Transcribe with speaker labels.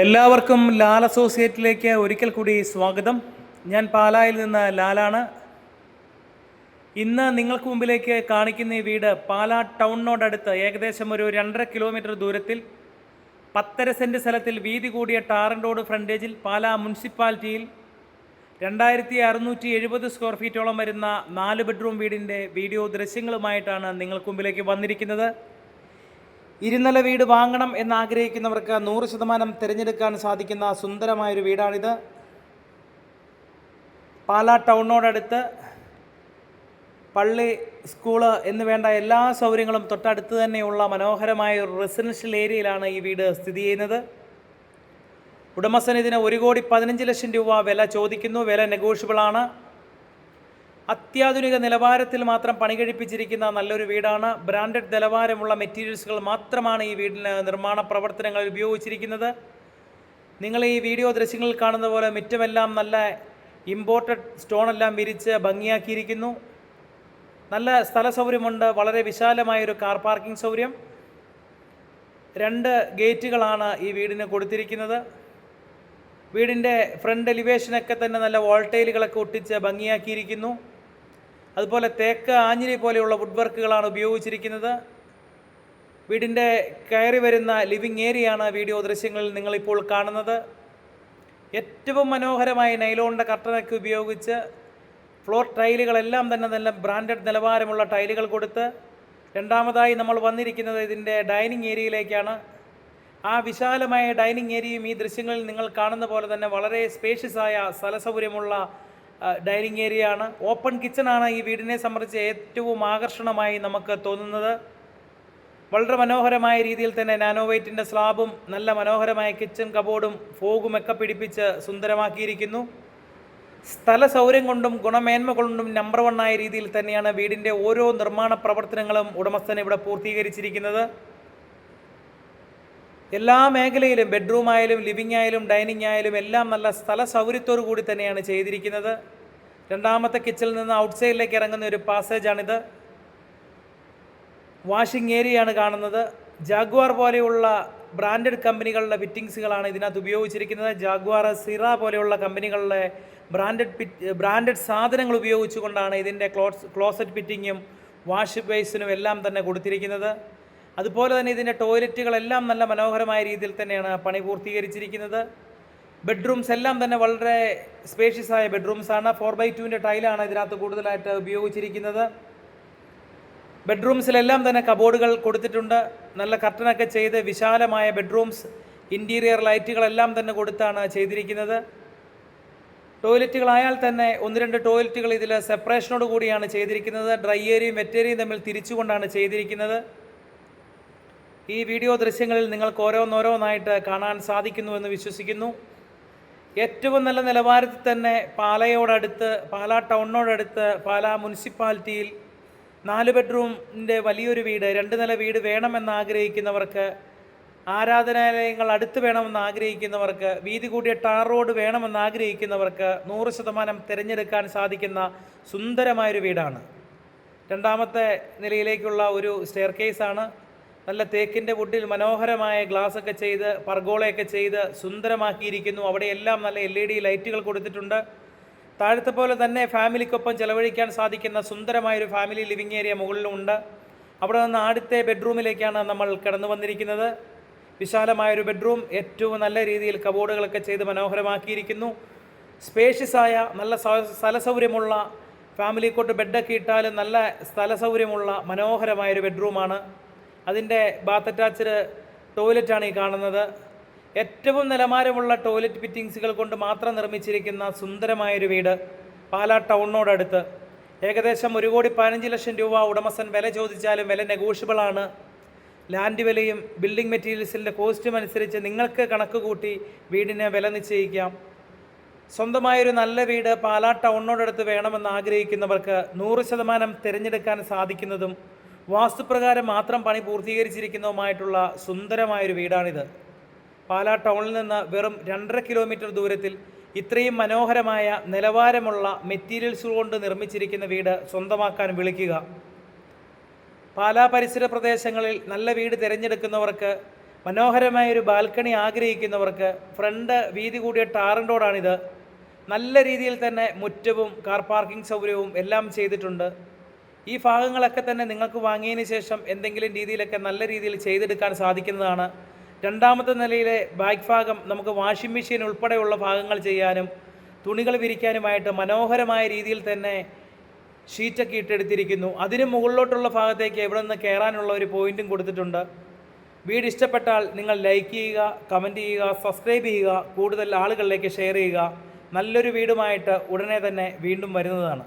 Speaker 1: എല്ലാവർക്കും ലാൽ അസോസിയേറ്റിലേക്ക് ഒരിക്കൽ കൂടി സ്വാഗതം. ഞാൻ പാലായിൽ നിന്ന് ലാലാണ്. ഇന്ന് നിങ്ങൾക്ക് മുമ്പിലേക്ക് കാണിക്കുന്ന ഈ വീട് പാലാ ടൗണിനോടടുത്ത് ഏകദേശം ഒരു രണ്ടര കിലോമീറ്റർ ദൂരത്തിൽ പത്തര സെന്റ് സ്ഥലത്തിൽ വീതി കൂടിയ ടാറൻ റോഡ് ഫ്രണ്ടേജിൽ പാലാ മുനിസിപ്പാലിറ്റിയിൽ രണ്ടായിരത്തി അറുന്നൂറ്റി എഴുപത് സ്ക്വയർ ഫീറ്റോളം വരുന്ന നാല് ബെഡ്റൂം വീടിന്റെ വീഡിയോ ദൃശ്യങ്ങളുമായിട്ടാണ് നിങ്ങൾക്ക് മുമ്പിലേക്ക് വന്നിരിക്കുന്നത്. ഇരുനില വീട് വാങ്ങണം എന്നാഗ്രഹിക്കുന്നവർക്ക് നൂറ് ശതമാനം തിരഞ്ഞെടുക്കാൻ സാധിക്കുന്ന സുന്ദരമായൊരു വീടാണിത്. പാലാ ടൗണിനോടടുത്ത് പള്ളി സ്കൂൾ എന്ന് വേണ്ട എല്ലാ സൗകര്യങ്ങളും തൊട്ടടുത്ത് തന്നെയുള്ള മനോഹരമായ ഒരു റെസിഡൻഷ്യൽ ഏരിയയിലാണ് ഈ വീട് സ്ഥിതി ചെയ്യുന്നത്. ഉടമസ്ഥൻ ഇതിന് ഒരു കോടി പതിനഞ്ച് ലക്ഷം രൂപ വില ചോദിക്കുന്നു. വില നെഗോഷ്യബിളാണ് അത്യാധുനിക നിലവാരത്തിൽ മാത്രം പണി കഴിപ്പിച്ചിരിക്കുന്ന നല്ലൊരു വീടാണ്. ബ്രാൻഡഡ് നിലവാരമുള്ള മെറ്റീരിയൽസുകൾ മാത്രമാണ് ഈ വീടിന് നിർമ്മാണ പ്രവർത്തനങ്ങളിൽ ഉപയോഗിച്ചിരിക്കുന്നത്. നിങ്ങൾ ഈ വീഡിയോ ദൃശ്യങ്ങളിൽ കാണുന്ന പോലെ മുറ്റമെല്ലാം നല്ല ഇമ്പോർട്ടഡ് സ്റ്റോണെല്ലാം വിരിച്ച് ഭംഗിയാക്കിയിരിക്കുന്നു. നല്ല സ്ഥല സൗകര്യമുണ്ട്. വളരെ വിശാലമായൊരു കാർ പാർക്കിംഗ് സൗകര്യം. രണ്ട് ഗേറ്റുകളാണ് ഈ വീടിന് കൊടുത്തിരിക്കുന്നത്. വീടിന്റെ ഫ്രണ്ട് എലിവേഷനൊക്കെ തന്നെ നല്ല വോൾട്ടൈലുകളൊക്കെ ഒട്ടിച്ച് ഭംഗിയാക്കിയിരിക്കുന്നു. അതുപോലെ തേക്ക് ആഞ്ഞിലി പോലെയുള്ള വുഡ് വർക്കുകളാണ് ഉപയോഗിച്ചിരിക്കുന്നത്. വീടിന്റെ കയറി വരുന്ന ലിവിങ് ഏരിയയാണ് വീഡിയോ ദൃശ്യങ്ങളിൽ നിങ്ങളിപ്പോൾ കാണുന്നത്. ഏറ്റവും മനോഹരമായി നൈലോണിന്റെ കർട്ടനൊക്കെ ഉപയോഗിച്ച് ഫ്ലോർ ടൈലുകളെല്ലാം തന്നെ നല്ല ബ്രാൻഡഡ് നിലവാരമുള്ള ടൈലുകൾ കൊടുത്ത് രണ്ടാമതായി നമ്മൾ വന്നിരിക്കുന്നത് ഇതിന്റെ ഡൈനിങ് ഏരിയയിലേക്കാണ് ആ വിശാലമായ ഡൈനിങ് ഏരിയയും ഈ ദൃശ്യങ്ങളിൽ നിങ്ങൾ കാണുന്ന പോലെ തന്നെ വളരെ സ്പേഷ്യസായ ആയ സ്ഥല സൗകര്യമുള്ള ഡൈനിങ് ഏരിയ ആണ് ഓപ്പൺ കിച്ചണാണ് ഈ വീടിനെ സംബന്ധിച്ച് ഏറ്റവും ആകർഷണമായി നമുക്ക് തോന്നുന്നത്. വളരെ മനോഹരമായ രീതിയിൽ തന്നെ നാനോവൈറ്റിന്റെ സ്ലാബും നല്ല മനോഹരമായ കിച്ചൺ കബോർഡും ഫോഗും ഒക്കെ പിടിപ്പിച്ച് സുന്ദരമാക്കിയിരിക്കുന്നു. സ്ഥല സൗകര്യം കൊണ്ടും ഗുണമേന്മ കൊണ്ടും നമ്പർ വണ്ണായ രീതിയിൽ തന്നെയാണ് വീടിന്റെ ഓരോ നിർമ്മാണ പ്രവർത്തനങ്ങളും ഉടമസ്ഥൻ ഇവിടെ പൂർത്തീകരിച്ചിരിക്കുന്നത്. എല്ലാ മേഖലയിലും ബെഡ്റൂം ആയാലും ലിവിംഗ് ആയാലും ഡൈനിങ് ആയാലും എല്ലാം നല്ല സ്ഥല സൗകര്യത്തോടു കൂടി തന്നെയാണ് ചെയ്തിരിക്കുന്നത്. രണ്ടാമത്തെ കിച്ചണിൽ നിന്ന് ഔട്ട്സൈഡിലേക്ക് ഇറങ്ങുന്ന ഒരു പാസേജാണിത് വാഷിംഗ് ഏരിയയാണ് കാണുന്നത്. ജാഗ്വാർ പോലെയുള്ള ബ്രാൻഡഡ് കമ്പനികളുടെ ഫിറ്റിങ്സുകളാണ് ഇതിനകത്ത് ഉപയോഗിച്ചിരിക്കുന്നത്. ജാഗ്വാർ സിറ പോലെയുള്ള കമ്പനികളുടെ ബ്രാൻഡഡ് ബ്രാൻഡഡ് സാധനങ്ങൾ ഉപയോഗിച്ചുകൊണ്ടാണ് ഇതിന്റെ ക്ലോസ് ക്ലോസറ്റ് ഫിറ്റിങ്ങും വാഷ് ബേസിനും എല്ലാം തന്നെ കൊടുത്തിരിക്കുന്നത്. അതുപോലെ തന്നെ ഇതിന്റെ ടോയ്ലറ്റുകളെല്ലാം നല്ല മനോഹരമായ രീതിയിൽ തന്നെയാണ് പണി പൂർത്തീകരിച്ചിരിക്കുന്നത്. ബെഡ്റൂംസ് എല്ലാം തന്നെ വളരെ സ്പേഷ്യസ് ആയ ബെഡ്റൂംസ് ആണ്. ഫോർ ബൈ ടുവിന്റെ ടൈലാണ് ഇതിനകത്ത് കൂടുതലായിട്ട് ഉപയോഗിച്ചിരിക്കുന്നത്. ബെഡ്റൂംസിലെല്ലാം തന്നെ കബോർഡുകൾ കൊടുത്തിട്ടുണ്ട്. നല്ല കർട്ടനൊക്കെ ചെയ്ത് വിശാലമായ ബെഡ്റൂംസ് ഇന്റീരിയർ ലൈറ്റുകളെല്ലാം തന്നെ കൊടുത്താണ് ചെയ്തിരിക്കുന്നത്. ടോയ്ലറ്റുകളായാൽ തന്നെ ഒന്ന് രണ്ട് ടോയ്ലറ്റുകൾ ഇതിൽ സെപ്പറേഷനോട് കൂടിയാണ് ചെയ്തിരിക്കുന്നത്. ഡ്രൈ ഏരിയയും വെറ്റ് തമ്മിൽ തിരിച്ചുകൊണ്ടാണ് ചെയ്തിരിക്കുന്നത്. ഈ വീഡിയോ ദൃശ്യങ്ങളിൽ നിങ്ങൾക്ക് ഓരോന്നോരോന്നായിട്ട് കാണാൻ സാധിക്കുന്നുവെന്ന് വിശ്വസിക്കുന്നു. ഏറ്റവും നല്ല നിലവാരത്തിൽ തന്നെ പാലയോടടുത്ത് പാല ടൗണിനോടടുത്ത് പാല മുനിസിപ്പാലിറ്റിയിൽ നാല് ബെഡ്റൂമിന്റെ വലിയൊരു വീട് രണ്ട് നില വീട് വേണമെന്ന് ആഗ്രഹിക്കുന്നവർക്ക് ആരാധനാലയങ്ങൾ അടുത്ത് വേണമെന്ന് ആഗ്രഹിക്കുന്നവർക്ക് വീതി കൂടിയ ടാർ റോഡ് വേണമെന്ന് ആഗ്രഹിക്കുന്നവർക്ക് നൂറ് ശതമാനം തിരഞ്ഞെടുക്കാൻ സാധിക്കുന്ന സുന്ദരമായൊരു വീടാണ്. രണ്ടാമത്തെ നിലയിലേക്കുള്ള ഒരു സ്റ്റെയർ കേസാണ് നല്ല തേക്കിന്റെ വുഡിൽ മനോഹരമായ ഗ്ലാസ് ഒക്കെ ചെയ്ത് പർഗോളയൊക്കെ ചെയ്ത് സുന്ദരമാക്കിയിരിക്കുന്നു. അവിടെയെല്ലാം നല്ല എൽ ഇ ഡി ലൈറ്റുകൾ കൊടുത്തിട്ടുണ്ട്. താഴത്തെ പോലെ തന്നെ ഫാമിലിക്കൊപ്പം ചെലവഴിക്കാൻ സാധിക്കുന്ന സുന്ദരമായൊരു ഫാമിലി ലിവിങ് ഏരിയ മുകളിലുമുണ്ട് അവിടെ നിന്ന് ആദ്യത്തെ ബെഡ്റൂമിലേക്കാണ് നമ്മൾ കടന്നു വന്നിരിക്കുന്നത്. വിശാലമായൊരു ബെഡ്റൂം ഏറ്റവും നല്ല രീതിയിൽ കബോർഡുകളൊക്കെ ചെയ്ത് മനോഹരമാക്കിയിരിക്കുന്നു. സ്പേഷ്യസായ നല്ല സ്ഥലസൗകര്യമുള്ള സ്ഥല സൗകര്യമുള്ള ഫാമിലി കോട്ട് ബെഡൊക്കെ ഇട്ടാലും നല്ല സ്ഥല സൗകര്യമുള്ള മനോഹരമായൊരു ബെഡ്റൂമാണ്. അതിന്റെ ബാത്ത് അറ്റാച്ച്ഡ് ടോയ്ലറ്റാണ് ഈ കാണുന്നത്. ഏറ്റവും നിലവാരമുള്ള ടോയ്ലറ്റ് ഫിറ്റിങ്സുകൾ കൊണ്ട് മാത്രം നിർമ്മിച്ചിരിക്കുന്ന സുന്ദരമായൊരു വീട് പാലാ ടൗണിനോടടുത്ത്. ഏകദേശം ഒരു കോടി പതിനഞ്ച് ലക്ഷം രൂപ ഉടമസ്ഥൻ വില ചോദിച്ചാലും വില നെഗോഷ്യബിളാണ്. ലാൻഡ് വിലയും ബിൽഡിംഗ് മെറ്റീരിയൽസിന്റെ കോസ്റ്റും അനുസരിച്ച് നിങ്ങൾക്ക് കണക്ക് കൂട്ടി വീടിന് വില നിശ്ചയിക്കാം. സ്വന്തമായൊരു നല്ല വീട് പാലാ ടൗണിനോടടുത്ത് വേണമെന്ന് ആഗ്രഹിക്കുന്നവർക്ക് നൂറ് ശതമാനം തിരഞ്ഞെടുക്കാൻ സാധിക്കുന്നതും വാസ്തുപ്രകാരം മാത്രം പണി പൂർത്തീകരിച്ചിരിക്കുന്നതുമായിട്ടുള്ള സുന്ദരമായൊരു വീടാണിത്. പാലാ ടൗണിൽ നിന്ന് വെറും രണ്ടര കിലോമീറ്റർ ദൂരത്തിൽ ഇത്രയും മനോഹരമായ നിലവാരമുള്ള മെറ്റീരിയൽസ് കൊണ്ട് നിർമ്മിച്ചിരിക്കുന്ന വീട് സ്വന്തമാക്കാൻ വിളിക്കുക. പാലാ പരിസര പ്രദേശങ്ങളിൽ നല്ല വീട് തിരഞ്ഞെടുക്കുന്നവർക്ക് മനോഹരമായ ഒരു ബാൽക്കണി ആഗ്രഹിക്കുന്നവർക്ക് ഫ്രണ്ട് വീതി കൂടിയ ടാറിൻ റോഡാണിത്. നല്ല രീതിയിൽ തന്നെ മുറ്റവും കാർ പാർക്കിംഗ് സൗകര്യവും എല്ലാം ചെയ്തിട്ടുണ്ട്. ഈ ഭാഗങ്ങളൊക്കെ തന്നെ നിങ്ങൾക്ക് വാങ്ങിയതിന് ശേഷം എന്തെങ്കിലും രീതിയിലൊക്കെ നല്ല രീതിയിൽ ചെയ്തെടുക്കാൻ സാധിക്കുന്നതാണ്. രണ്ടാമത്തെ നിലയിലെ ബാക്ക് ഭാഗം നമുക്ക് വാഷിംഗ് മെഷീൻ ഉൾപ്പെടെയുള്ള ഭാഗങ്ങൾ ചെയ്യാനും തുണികൾ വിരിക്കാനുമായിട്ട് മനോഹരമായ രീതിയിൽ തന്നെ ഷീറ്റൊക്കെ ഇട്ടെടുത്തിരിക്കുന്നു. അതിന് മുകളിലോട്ടുള്ള ഭാഗത്തേക്ക് എവിടെ നിന്ന് കയറാനുള്ള ഒരു പോയിന്റും കൊടുത്തിട്ടുണ്ട്. വീട് ഇഷ്ടപ്പെട്ടാൽ നിങ്ങൾ ലൈക്ക് ചെയ്യുക കമന്റ് ചെയ്യുക സബ്സ്ക്രൈബ് ചെയ്യുക കൂടുതൽ ആളുകളിലേക്ക് ഷെയർ ചെയ്യുക. നല്ലൊരു വീടുമായിട്ട് ഉടനെ തന്നെ വീണ്ടും വരുന്നതാണ്.